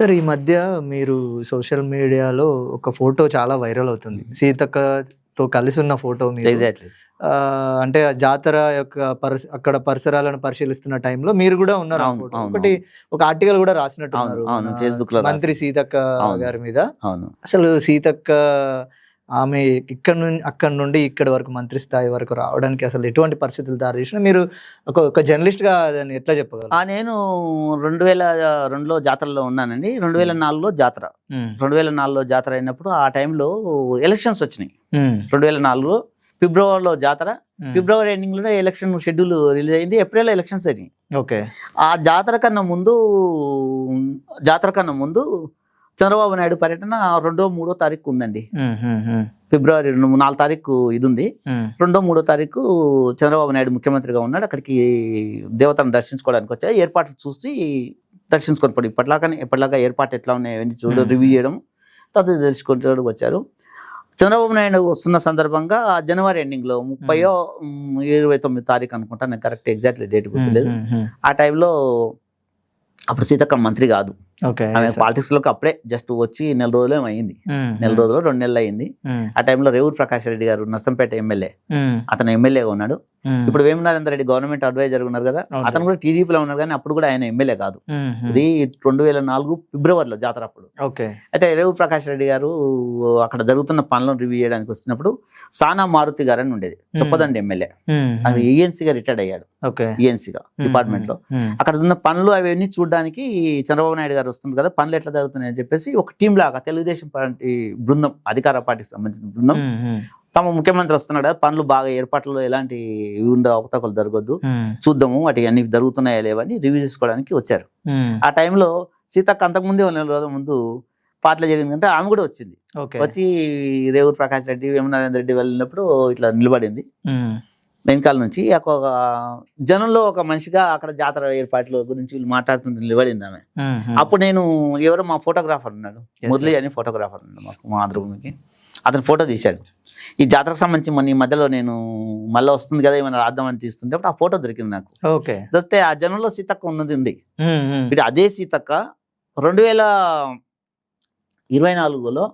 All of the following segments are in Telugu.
సార్ ఈ మధ్య మీరు సోషల్ మీడియాలో ఒక ఫోటో చాలా వైరల్ అవుతుంది. సీతక్కతో కలిసి ఉన్న ఫోటో మీరు. ఎగ్జాక్ట్లీ అంటే జాతర యొక్క పరిస అక్కడ పరిసరాలను పరిశీలిస్తున్న టైంలో మీరు కూడా ఉన్నారు ఒకటి ఒక ఆర్టికల్ కూడా రాసినట్టు అవును, ఉన్నారు అవును, మన Facebook లో మంత్రి సీతక్క. గారి మీద. అసలు సీతక్క ఆమె ఇక్కడ నుండి అక్కడ నుండి ఇక్కడ వరకు మంత్రి స్థాయి వరకు రావడానికి అసలు ఎటువంటి పరిస్థితులు దారి తీసినా మీరు ఒక ఒక జర్నలిస్ట్గా దాన్ని ఎట్లా చెప్పగలరు? నేను రెండు వేల రెండులో జాతరలో ఉన్నానండి. రెండు వేల నాలుగులో జాతర. రెండు వేల నాలుగులో జాతర అయినప్పుడు ఆ టైంలో ఎలక్షన్స్ వచ్చినాయి. రెండు వేల నాలుగులో ఫిబ్రవరిలో జాతర. ఫిబ్రవరి ఎండింగ్లో ఎలక్షన్ షెడ్యూల్ రిలీజ్ అయింది. ఏప్రిల్ ఎలక్షన్స్ అయినాయి. ఓకే. ఆ జాతర కన్నా ముందు జాతర కన్నా ముందు చంద్రబాబు నాయుడు పర్యటన రెండో మూడో తారీఖు ఉందండి. ఫిబ్రవరి రెండు నాలుగు తారీఖు ఇది ఉంది. రెండో మూడో తారీఖు చంద్రబాబు నాయుడు ముఖ్యమంత్రిగా ఉన్నాడు. అక్కడికి దేవతను దర్శించుకోవడానికి వచ్చా ఏర్పాట్లు చూసి దర్శించుకొని పడి ఇప్పటిలాగానే ఎప్పటిలాగా ఏర్పాటు ఎట్లా ఉన్నాయి అవన్నీ చూడ. రివ్యూ చేయడం తదు దర్శించుకోవడానికి వచ్చారు. చంద్రబాబు నాయుడు వస్తున్న సందర్భంగా జనవరి ఎండింగ్లో ముప్పయో ఇరవై తొమ్మిది తారీఖు అనుకుంటా నాకు కరెక్ట్ ఎగ్జాక్ట్లీ డేట్ గుర్తులేదు. ఆ టైంలో అప్పుడు సీతక్క మంత్రి కాదు. ఆమె పాలిటిక్స్లోకి అప్పుడే జస్ట్ వచ్చి నెల రోజులే అయింది. నెల రోజులు రెండు నెలలు అయింది. ఆ టైంలో రేవూరు ప్రకాష్ రెడ్డి గారు నర్సంపేట ఎమ్మెల్యే. అతను ఎమ్మెల్యేగా ఉన్నాడు. ఇప్పుడు వేమనారాయణ రెడ్డి గవర్నమెంట్ అడ్వైజర్ ఉన్నారు కదా. అతను కూడా టీడీపీలో ఉన్నారు కానీ అప్పుడు కూడా ఆయన ఎమ్మెల్యే కాదు. ఇది రెండు వేల నాలుగు ఫిబ్రవరిలో జాతర అప్పుడు. అయితే రేవు ప్రకాష్ రెడ్డి గారు అక్కడ జరుగుతున్న పనులను రివ్యూ చేయడానికి వస్తున్నప్పుడు సానా మారుతి గారు అని ఉండేది. చొప్పదండి ఎమ్మెల్యే. ఆయన ఏఎన్సీగా రిటైర్డ్ అయ్యాడు. ఓకే. ఈఎన్సీగా డిపార్ట్మెంట్లో. అక్కడ ఉన్న పనులు అవన్నీ చూడడానికి చంద్రబాబు నాయుడు గారు వస్తుంది కదా పనులు ఎట్లా జరుగుతున్నాయని చెప్పేసి ఒక టీం లాగా తెలుగుదేశం పార్టీ బృందం అధికార పార్టీకి సంబంధించిన బృందం తమ ముఖ్యమంత్రి వస్తున్నాడు కదా పనులు బాగా ఏర్పాట్లు ఎలాంటి ఉండ అవకతవకలు జరగొద్దు చూద్దాము వాటి అన్ని జరుగుతున్నాయా లేవని రివ్యూ చేసుకోవడానికి వచ్చారు. ఆ టైంలో సీతక్క అంతకుముందే నెల రోజుల ముందు పాటలు జరిగిందంటే ఆమె కూడా వచ్చింది. వచ్చి రేవూరు ప్రకాష్ రెడ్డి వేమనారాయణ రెడ్డి వెళ్ళినప్పుడు ఇట్లా నిలబడింది. వెనకాల నుంచి ఒక జనంలో ఒక మనిషిగా అక్కడ జాతర ఏర్పాట్ల గురించి వీళ్ళు మాట్లాడుతుంది నిలబడింది ఆమె. అప్పుడు నేను ఎవరో మా ఫోటోగ్రాఫర్ ఉన్నాడు. మురళి అని ఫోటోగ్రాఫర్ ఉన్నాడు మాకు మా ఆంధ్రభూమికి. అతను ఫోటో తీశాడు. ఈ జాతరకు సంబంధించి మొన్న ఈ మధ్యలో నేను మళ్ళీ వస్తుంది కదా ఏమైనా రాద్దామని తీస్తుంటే అప్పుడు ఆ ఫోటో దొరికింది నాకు. ఓకే. దొరికితే ఆ జనంలో సీతక్క ఉన్నది ఉంది. అదే సీతక్క రెండు వేల ఇరవై నాలుగులో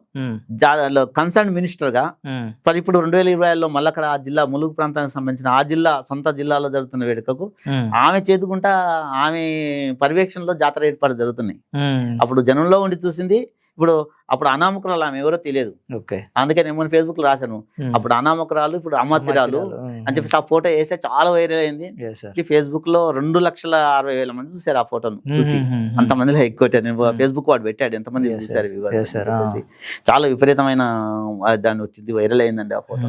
కన్సర్న్ మినిస్టర్గా మరి ఇప్పుడు రెండు వేల ఇరవై ఆరులో మళ్ళీ అక్కడ ఆ జిల్లా ములుగు ప్రాంతానికి సంబంధించిన ఆ జిల్లా సొంత జిల్లాలో జరుగుతున్న వేడుకకు ఆమె చేతుకుంటా ఆమె పర్యవేక్షణలో జాతర ఏర్పాటు జరుగుతున్నాయి. అప్పుడు జనంలో ఉండి చూసింది ఇప్పుడు అప్పుడు అనామకురాలు ఆమె ఎవరో తెలియదు. అందుకే నేను ఫేస్బుక్లో రాశాను. అప్పుడు అనామకురాలు ఇప్పుడు అమ్మతిరాలు అని చెప్పేసి ఆ ఫోటో వేస్తే చాలా వైరల్ అయింది. ఫేస్బుక్లో రెండు లక్షల అరవై వేల మంది చూసారు ఆ ఫోటోను చూసి. అంత మందిలో ఎక్కువ నేను ఫేస్బుక్ వాడు పెట్టాడు. ఎంతమంది చూసారు. చాలా విపరీతమైన దాన్ని వచ్చింది వైరల్ అయిందండి ఆ ఫోటో.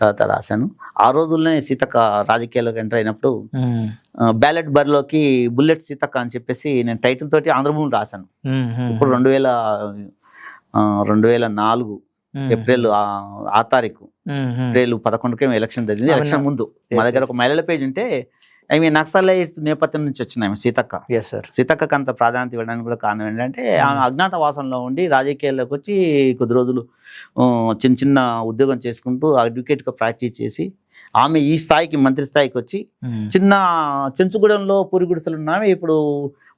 తర్వాత రాశాను. ఆ రోజుల్లోనే సీతక్క రాజకీయాల్లోకి ఎంటర్ అయినప్పుడు బ్యాలెట్ బరిలోకి బుల్లెట్ సీతక్క అని చెప్పేసి నేను టైటిల్ తోటి ఆంధ్రభూమి రాశాను. ఇప్పుడు రెండు వేల రెండు వేల నాలుగు ఏప్రిల్ ఆ- ఆ తారీఖు. ఏప్రిల్ పదకొండుకేమో ఎలక్షన్ జరిగింది? ఎలక్షన్ ముందు. మా దగ్గర ఒక మహిళల పేజ్ ఉంటే ఐ మీన్ నక్సలైట్స్ నేపథ్యం నుంచి వచ్చిన ఆమె సీతక్క. సీతక్కకు అంత ప్రాధాన్యత ఇవ్వడానికి కూడా కారణం ఏంటంటే ఆమె అజ్ఞాతవాసంలో ఉండి రాజకీయాల్లోకి వచ్చి కొద్ది రోజులు చిన్న చిన్న ఉద్యోగం చేసుకుంటూ అడ్వకేట్గా ప్రాక్టీస్ చేసి ఆమె ఈ స్థాయికి మంత్రి స్థాయికి వచ్చి చిన్న చెంచుగూడెంలో పూరి గుడిసెలు ఉన్న ఆమె ఇప్పుడు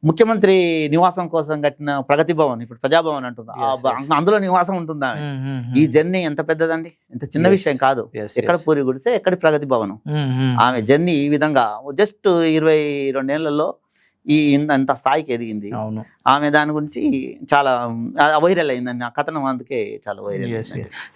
ముఖ్యమంత్రి నివాసం కోసం కట్టిన ప్రగతి భవన్ ఇప్పుడు ప్రజాభవన్ అంటుంది? అందులో నివాసం ఉంటుంది ఈ జర్నీ ఎంత పెద్దదండి? ఎంత చిన్న. విషయం కాదు. ఎక్కడ పూరి గుడిసె ఎక్కడ ప్రగతి భవనం. ఆమె జర్నీ ఈ విధంగా. జస్ట్ ఇరవై రెండేళ్ళలో ఈ ఇంత- అంత స్థాయికి ఎదిగింది. అవును. ఆమె దాని గురించి చాలా వైరల్ అయిందండి. ఆ కథనం అందుకే చాలా వైరల్.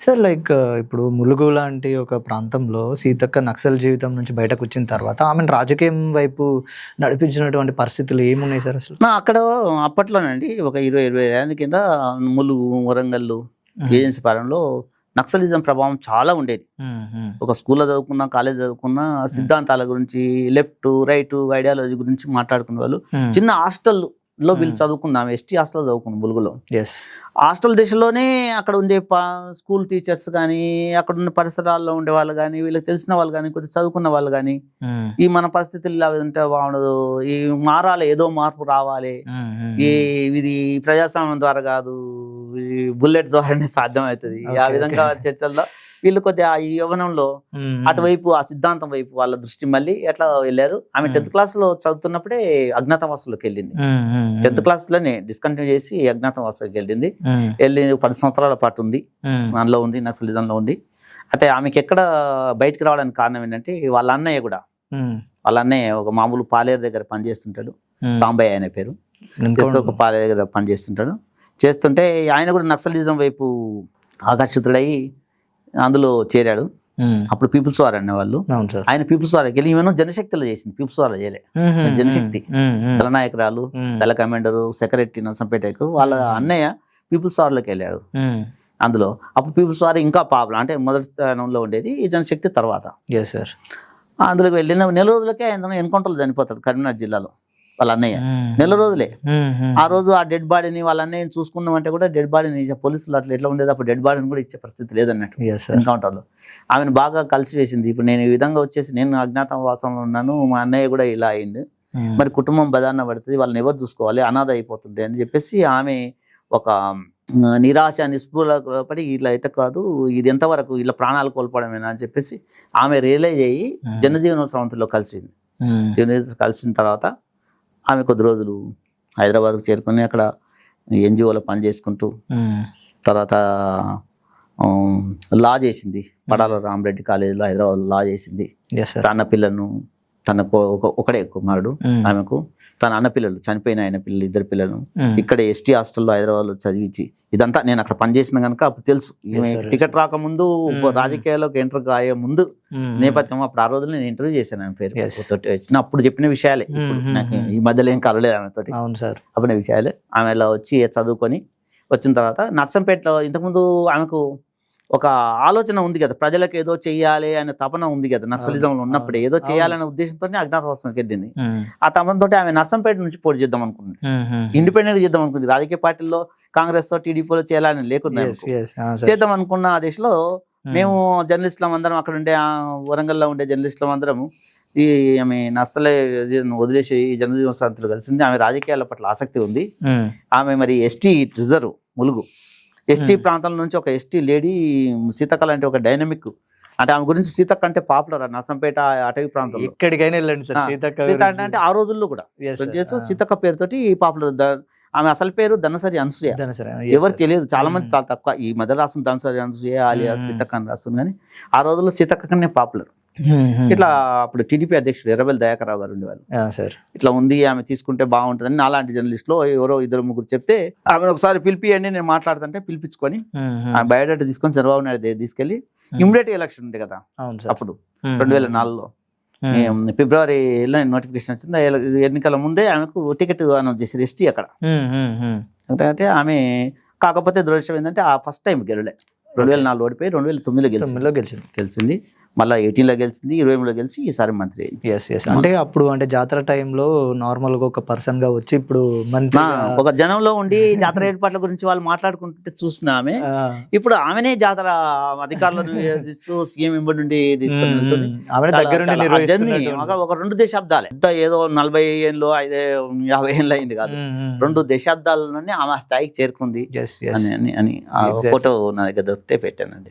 సార్ లైక్ ఇప్పుడు ములుగు లాంటి ఒక ప్రాంతంలో సీతక్క నక్సల్ జీవితం నుంచి బయటకు వచ్చిన తర్వాత ఆమెను రాజకీయం వైపు నడిపించినటువంటి పరిస్థితులు ఏమున్నాయి సార్ అసలు? అక్కడ అప్పట్లోనండి ఒక ఇరవై ఇరవై ఏళ్ళ కింద ములుగు వరంగల్ ఏజెన్సీ పాలనలో నక్సలిజం ప్రభావం చాలా ఉండేది. ఒక స్కూల్లో చదువుకున్నా కాలేజ్ చదువుకున్నా సిద్ధాంతాల గురించి లెఫ్ట్ రైట్ ఐడియాలజీ గురించి మాట్లాడుకునే వాళ్ళు చిన్న హాస్టల్లో వీళ్ళు. చదువుకున్నాం ఎస్టీ హాస్టల్ చదువుకున్నాం ములుగులో ఎస్ హాస్టల్ దశలోనే అక్కడ ఉండే స్కూల్ టీచర్స్ కానీ అక్కడ ఉన్న పరిసరాల్లో ఉండే వాళ్ళు కానీ వీళ్ళకి తెలిసిన వాళ్ళు కానీ కొద్దిగా చదువుకున్న వాళ్ళు కానీ ఈ మన పరిస్థితులు ఇలా ఉంటే బాగుండదు. ఈ మారాలి ఏదో మార్పు రావాలి. ఈ ఇది ప్రజాస్వామ్యం ద్వారా కాదు బుల్లెట్ ద్వారానే సాధ్యం అవుతుంది ఆ విధంగా. చర్చల్లో వీళ్ళు కొద్దిగా ఆ యవ్వనంలో అటువైపు ఆ సిద్ధాంతం వైపు వాళ్ళ దృష్టి మళ్ళీ ఎట్లా వెళ్ళారు? ఆమె టెన్త్ క్లాస్లో చదువుతున్నప్పుడే అజ్ఞాతవాసంలోకి వెళ్ళింది. టెన్త్ క్లాస్లోనే డిస్కంటిన్యూ చేసి అజ్ఞాతవాసంలోకి వెళ్ళింది. వెళ్ళి పది సంవత్సరాల పాటు ఉంది. అందులో ఉంది నక్సలిజంలో ఉంది. అయితే ఆమెకి ఎక్కడ బయటకు రావడానికి కారణం ఏంటంటే వాళ్ళ అన్నయ్య కూడా. వాళ్ళ అన్నయ్య ఒక మామూలు పాలేరు దగ్గర పనిచేస్తుంటాడు. సాంబయ్య అనే పేరు. ఒక పాలేరు దగ్గర పనిచేస్తుంటాడు. చేస్తుంటే ఆయన కూడా నక్సలిజం వైపు ఆకర్షితుడై అందులో చేరాడు. అప్పుడు పీపుల్స్ వార్ అనేవాళ్ళు. ఆయన పీపుల్స్ వార్ వెళ్ళి ఈమెను జనశక్తిలో చేసింది. పీపుల్స్ వార్ చేయలే. జనశక్తి. నాయకురాలు దళ కమాండరు సెక్రటరీ నర్సంపేట వాళ్ళ అన్నయ్య పీపుల్స్ వార్లోకి వెళ్ళాడు. అందులో అప్పుడు పీపుల్స్ వార్ ఇంకా పాపులర్. అంటే మొదటి స్థానంలో ఉండేది ఈ జనశక్తి తర్వాత. అందులోకి వెళ్ళిన నెల రోజులకే ఆయన ఎన్కౌంటర్లో చనిపోతాడు కరీంనగర్ జిల్లాలో. వాళ్ళ అన్నయ్య. నెల రోజులే. ఆ రోజు ఆ డెడ్ బాడీని వాళ్ళ అన్నయ్యని చూసుకుందామంటే కూడా డెడ్ బాడీని పోలీసులు అట్లా ఎట్లా ఉండేది? అప్పుడు డెడ్ బాడీని కూడా ఇచ్చే పరిస్థితి లేదన్నట్టు ఎన్కౌంటర్లో. ఆమెను బాగా కలిసి వేసింది. ఇప్పుడు నేను ఈ విధంగా వచ్చేసి నేను అజ్ఞాతవాసంలో ఉన్నాను. మా అన్నయ్య కూడా ఇలా అయింది మరి కుటుంబం బదాన్న పడుతుంది. వాళ్ళని ఎవరు చూసుకోవాలి? అనాథ అయిపోతుంది అని చెప్పేసి ఆమె ఒక నిరాశ నిస్పృహ పడి ఇట్లా అయితే కాదు ఇది ఎంతవరకు ఇలా ప్రాణాలు కోల్పోవడమేనా అని చెప్పేసి ఆమె రియలైజ్ అయ్యి జనజీవన స్రవంతిలో కలిసింది. జనజీవన కలిసిన తర్వాత ఆమె కొద్ది రోజులు హైదరాబాద్కు చేరుకొని అక్కడ ఎన్జిఓలో పని చేసుకుంటూ తర్వాత లా చేసింది. పడాల రామరెడ్డి కాలేజీలో హైదరాబాద్ లా చేసింది. తన పిల్లను తన కొ- ఒక- ఒకడే కుమారుడు. ఆమెకు తన అన్న పిల్లలు చనిపోయిన ఆయన పిల్లలు ఇద్దరు పిల్లలు. ఇక్కడ ఎస్టీ హాస్టల్లో హైదరాబాద్లో చదివించి ఇదంతా నేను అక్కడ పనిచేసిన కనుక అప్పుడు తెలుసు. టికెట్ రాకముందు రాజకీయాల్లోకి ఎంటర్ కాయే ముందు నేపథ్యం అప్పుడు ఆ రోజుల్లో నేను ఇంటర్వ్యూ చేశాను ఆమె పేరు. తోటి వచ్చిన అప్పుడు చెప్పిన విషయాలే. నాకు. ఈ మధ్యలో ఏం కలలేదు ఆమెతోటి సార్ అప్పుడు విషయాలు. ఆమె ఇలా వచ్చి చదువుకొని వచ్చిన తర్వాత నర్సంపేటలో ఇంతకుముందు ఆమెకు ఒక ఆలోచన ఉంది కదా ప్రజలకు ఏదో చెయ్యాలి అనే తపన ఉంది కదా నక్సలిజంలో ఉన్నప్పుడు ఏదో. చేయాలనే ఉద్దేశంతో అజ్ఞాతవాసంకి వెళ్ళింది. ఆ తపనతో ఆమె నర్సంపేట నుంచి పోటీ చేద్దాం అనుకుంది. ఇండిపెండెంట్ చేద్దాం అనుకుంది. రాజకీయ పార్టీల్లో కాంగ్రెస్తో టీడీపీలో చేయాలని లేకుండా చేద్దాం అనుకున్న ఆ దిశలో మేము జర్నలిస్టులం అందరం అక్కడ ఉండే ఆ వరంగల్లో ఉండే జర్నలిస్టులం అందరం ఈ ఆమె నస్తలే వదిలేసి ఈ జర్నలిజం సంస్థలు కలిసింది. ఆమె రాజకీయాల పట్ల ఆసక్తి ఉంది. ఆమె మరి ఎస్టీ రిజర్వ్ ములుగు. ఎస్టీ. ప్రాంతం నుంచి ఒక ఎస్టీ లేడీ సీతక్క లాంటి ఒక డైనమిక్ అంటే ఆమె గురించి సీతక్క అంటే పాపులర్ నర్సంపేట అటవీ ప్రాంతంలో ఎక్కడికైనా వెళ్ళండి సార్ సీతక్క సీత అంటే అంటే ఆ రోజుల్లో కూడా. సీతక్క పేరుతోటి పాపులర్ ఆమె అసలు పేరు ధనసరి అనసూయ. ఎవరు. తెలియదు చాలా మంది. చాలా తక్కువ ఈ మధ్య రాస్తుంది ధనసరి అనసూయ ఆలియా. సీతక్క అని రాస్తుంది కానీ ఆ రోజుల్లో సీతక్క కన్నా పాపులర్. ఇట్లా అప్పుడు టీడీపీ అధ్యక్షుడు ఎర్రబెల్లి దయాకరావు గారు సార్ ఇట్లా ఉంది ఆమె తీసుకుంటే బాగుంటుందని నాలాంటి జర్నలిస్ట్లో ఎవరో ఇద్దరు ముగ్గురు చెప్తే ఆమె ఒకసారి పిలిపియండి నేను మాట్లాడుతుంటే పిలిపించుకొని Hmm, hmm. ఆ బయోడేటా తీసుకొని చంద్రబాబు నాయుడు దగ్గర తీసుకెళ్ళి ఇమ్మీడియట్ ఎలక్షన్ ఉంది కదా అప్పుడు Hmm, రెండు వేల నాలుగులో. Hmm. ఫిబ్రవరిలో నోటిఫికేషన్ వచ్చింది ఎన్నికల ముందే ఆమెకు టికెట్ అనౌన్స్ చేసి ఎస్టీ అక్కడ. Hmm, hmm, hmm. అంటే ఆమె కాకపోతే దురదృష్టం ఏంటంటే ఆ ఫస్ట్ టైం గెలలే రెండు వేల నాలుగు ఓడిపోయి రెండు వేల తొమ్మిదిలో గెలిచింది. గెలిచింది. మళ్ళీ ఎయిటీన్లో గెలిచింది ఇరవై మూడులో గెలిచి ఈసారి మంత్రి అయింది. ఎస్ ఎస్ అంటే అప్పుడు అంటే జాతర టైంలో నార్మల్గా ఒక పర్సన్గా వచ్చి ఇప్పుడు మంత్రి ఒక జనంలో ఉండి జాతర ఏర్పాట్ల గురించి వాళ్ళు మాట్లాడుకుంటుంటే చూసిన ఆమె. ఇప్పుడు ఆమెనే జాతర అధికారులను నియోజిస్తూ సీఎం వెంబడి నుండి తీసుకొని ఒక- రెండు దశాబ్దాలే. ఎంత ఏదో నలభై ఏళ్ళు ఐదే యాభై ఏళ్ళు అయింది కాదు. రెండు దశాబ్దాలలోనే ఆమె స్థాయికి చేరుకుంది. అని అని. ఫోటో నా దగ్గర దొరికితే పెట్టానండి.